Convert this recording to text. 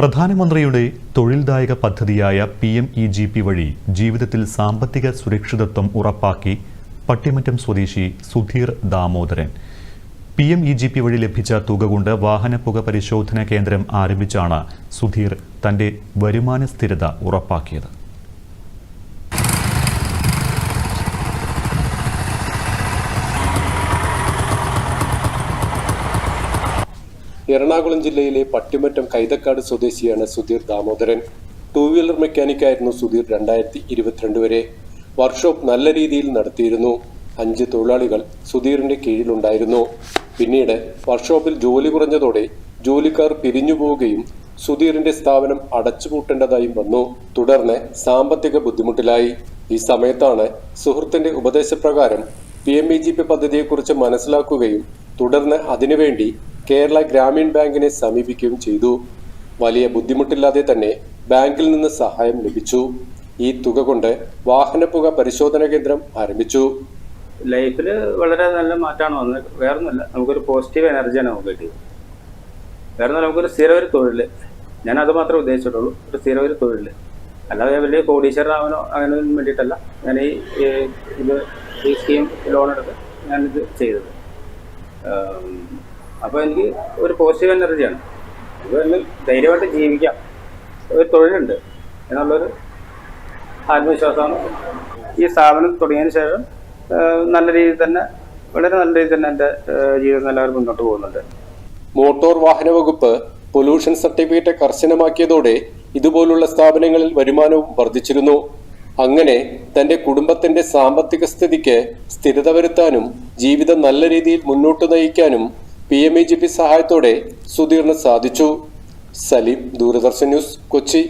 പ്രധാനമന്ത്രിയുടെ തൊഴിൽദായക പദ്ധതിയായ P M E G P വഴി ജീവിതത്തിൽ സാമ്പത്തിക സുരക്ഷിതത്വം ഉറപ്പാക്കി പട്ടിമറ്റം സ്വദേശി Sudheer Damodaran. P M E G P വഴി ലഭിച്ച തുക കൊണ്ട് വാഹനപ്പുക പരിശോധന കേന്ദ്രം ആരംഭിച്ചാണ് സുധീർ തന്റെ വരുമാന സ്ഥിരത ഉറപ്പാക്കിയത്. എറണാകുളം ജില്ലയിലെ പട്ടിമറ്റം കൈതക്കാട് സ്വദേശിയാണ് സുധീർ ദാമോദരൻ. ടൂ വീലർ മെക്കാനിക്കായിരുന്നു സുധീർ രണ്ടായിരത്തി ഇരുപത്തിരണ്ട് വരെ. വർക്ക്ഷോപ്പ് നല്ല രീതിയിൽ നടത്തിയിരുന്നു. അഞ്ച് തൊഴിലാളികൾ സുധീറിന്റെ കീഴിലുണ്ടായിരുന്നു. പിന്നീട് വർക്ക്ഷോപ്പിൽ ജോലി കുറഞ്ഞതോടെ ജോലിക്കാർ പിരിഞ്ഞു പോവുകയും സുധീറിന്റെ സ്ഥാപനം അടച്ചുപൂട്ടേണ്ടതായും വന്നു. തുടർന്ന് സാമ്പത്തിക ബുദ്ധിമുട്ടിലായി. ഈ സമയത്താണ് സുഹൃത്തിന്റെ ഉപദേശപ്രകാരം P M E G P പദ്ധതിയെക്കുറിച്ച് മനസ്സിലാക്കുകയും തുടർന്ന് അതിനുവേണ്ടി കേരള ഗ്രാമീൺ ബാങ്കിനെ സമീപിക്കുകയും ചെയ്തു. വലിയ ബുദ്ധിമുട്ടില്ലാതെ തന്നെ ബാങ്കിൽ നിന്ന് സഹായം ലഭിച്ചു. ഈ തുക കൊണ്ട് വാഹനപ്പുക പരിശോധന കേന്ദ്രം ആരംഭിച്ചു. ലൈഫിൽ വളരെ നല്ല മാറ്റമാണ് വന്നത്. വേറൊന്നുമല്ല നമുക്കൊരു പോസിറ്റീവ് എനർജിയാണ് നമുക്ക് കിട്ടിയത്. വേറെ നമുക്കൊരു സ്ഥിര ഒരു തൊഴിൽ ഞാൻ അത് മാത്രമേ ഉദ്ദേശിച്ചിട്ടുള്ളൂ. ഒരു സ്ഥിര ഒരു തൊഴിൽ അല്ലാതെ വലിയ കോടീശ്വരനാവനോ അങ്ങനെ വേണ്ടിയിട്ടല്ല. ഞാൻ ഈ ഇത് ഈ സ്കീം ലോൺ എടുത്ത് ഞാനിത് ചെയ്തത്. അപ്പോൾ എനിക്ക് ഒരു പോസിറ്റീവ് എനർജിയാണ് ഇത് തന്നെ ധൈര്യമായിട്ട് ജീവിക്കാം. ഒരു തൊഴിലുണ്ട്. എന്നുള്ളൊരു ആത്മവിശ്വാസമാണ്. ഈ സ്ഥാപനം തുടങ്ങിയതിന് ശേഷം നല്ല രീതിയിൽ തന്നെ വളരെ നല്ല രീതിയിൽ തന്നെ എന്റെ ജീവിതം എല്ലാവരും മുന്നോട്ട് പോകുന്നുണ്ട്. മോട്ടോർ വാഹന വകുപ്പ് പൊല്യൂഷൻ സർട്ടിഫിക്കറ്റ് കർശനമാക്കിയതോടെ ഇതുപോലുള്ള സ്ഥാപനങ്ങളിൽ വരുമാനവും വർദ്ധിച്ചിരുന്നു. അങ്ങനെ തന്റെ കുടുംബത്തിന്റെ സാമ്പത്തിക സ്ഥിതിക്ക് സ്ഥിരത വരുത്താനും ജീവിതം നല്ല രീതിയിൽ മുന്നോട്ട് നയിക്കാനും P M E G P സഹായത്തോടെ സുധീറിന് സാധിച്ചു. സലീം ദൂരദർശൻ ന്യൂസ് കൊച്ചി.